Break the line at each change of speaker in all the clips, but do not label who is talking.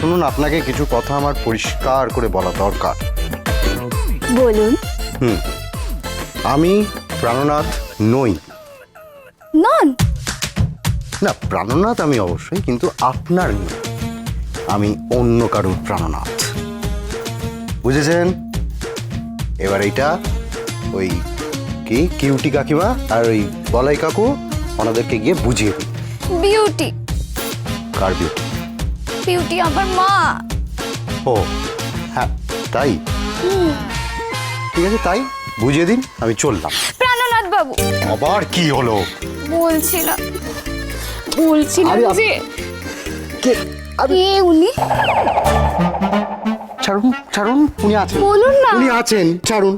শুনুন আপনাকে কিছু কথা আমার পরিষ্কার করে বলা দরকার।
বলুন।
হুম। আমি প্রাণনাথ নই।
নন?
না প্রাণনাথ আমি অবশ্যই কিন্তু আপনার নই। আমি অন্য কারোর প্রাণনাথ। বুঝেছেন? এবার এইটা ওই কি? কিউটি কাকিমা আর ওই বলাই কাকু ওনাদেরকে গিয়ে বুঝিয়ে দিন।
বিউটি।
কার বিউটি?
বিউটি আমার মা
ও হ্যাঁ তাই? ঠিক আছে তাই? বুঝিয়ে দিন আমি চললাম।
প্রাণনাথ বাবু।
আবার কি হলো?
বলছিলাম বলছিলাম
আরে,
যে
কে?
কে উনি?
ছাড়ুন ছাড়ুন উনি আছেন।
বলুন না।
উনি আছেন ছাড়ুন।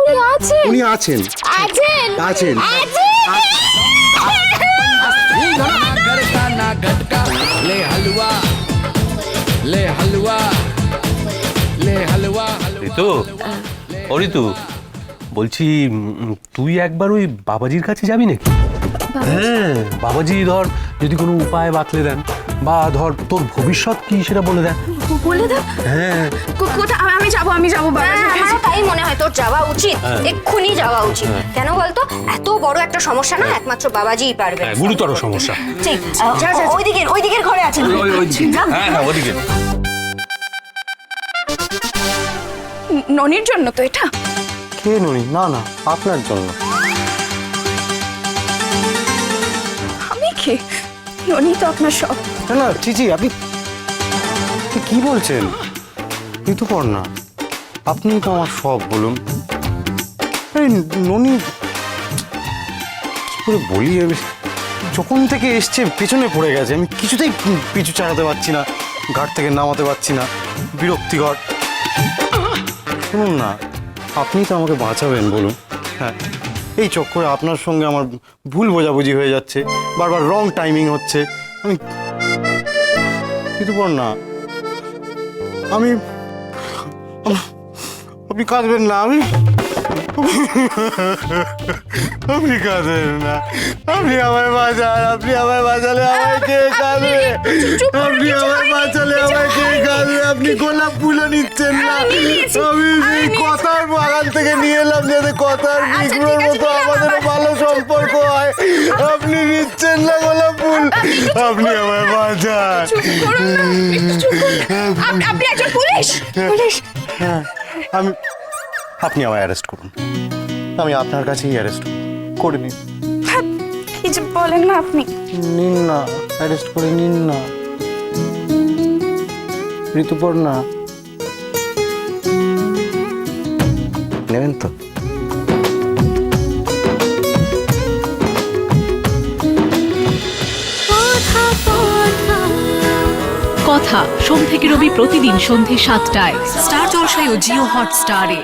উনি আছেন।
উনি আছেন।
আছেন?
আছেন।
আছেন।
ঋতু? ও ঋতু বলছি তুই একবার ওই বাবাজির কাছে যাবি নাকি? হ্যাঁ বাবাজি ধর যদি কোনো উপায় বাতলে দেন বা ধর তোর ভবিষ্যৎ কি সেটা বলে দেন।
বলে দাও
হ্যাঁ।
আমি যাব আমি যাব
হ্যাঁ, হ্যাঁ, তাই মনে হয় তোর যাওয়া উচিত। এক্ষুনি যাওয়া উচিত। কেন বলতো? এত বড় একটা সমস্যা না একমাত্র বাবাজিই পারবে।
হ্যাঁ, গুরুতর সমস্যা।
ঠিক ওই দিকের ওই দিকের ঘরে আছে।
হ্যাঁ হ্যাঁ ওদিকে।
ননির জন্য তো এটা?
কে ননি? না না আপনার জন্য।
আমি কে? ননি তো আপনার সব।
না না চিচি আপনি কি বলছেন? ঋতুপর্ণা না আপনি তো আমার সব বলুন। এই ননি করে বলি? আমি যখন থেকে এসছে পেছনে পড়ে গেছে। আমি কিছুতেই পিছু চালাতে পারছি না ঘাট থেকে নামাতে পারছি না। বিরক্তিকর। শুনুন না আপনি তো আমাকে বাঁচাবেন বলুন। হ্যাঁ এই চক্করে আপনার সঙ্গে আমার ভুল বোঝাবুঝি হয়ে যাচ্ছে বারবার রং টাইমিং হচ্ছে। আমি ঋতুপর্ণা আমি আপনি কাঁদবেন না আমি আপনি কাঁদবেন না আপনি আমায় বাঁচান আপনি আমায় বাঁচালে আমায় কে কাঁদবে? আপনি আমায় বাঁচালে আপনি গোলাপ ফুলও নিচ্ছেন না। আমি সেই কথার বাগান থেকে নিয়ে এলাম যাতে কথার বিঘ্নোর মতো আমাদের ভালো সম্পর্ক হয়। আপনি নিচ্ছেন না গোলাপ ফুল। আপনি আমার বাঁচান।
আপনি একজন পুলিশ? পুলিশ।
হ্যাঁ আমি আপনি আমায় অ্যারেস্ট করুন। আমি আপনার কাছেই অ্যারেস্ট করে নিন।
বলেন না আপনি।
নিন না অ্যারেস্ট করে নিন না। ঋতুপর্ণা। নেবেন তো।
কথা সোম থেকে রবি প্রতিদিন সন্ধে সাতটায়। স্টার জলসায় ও জিও হটস্টারে।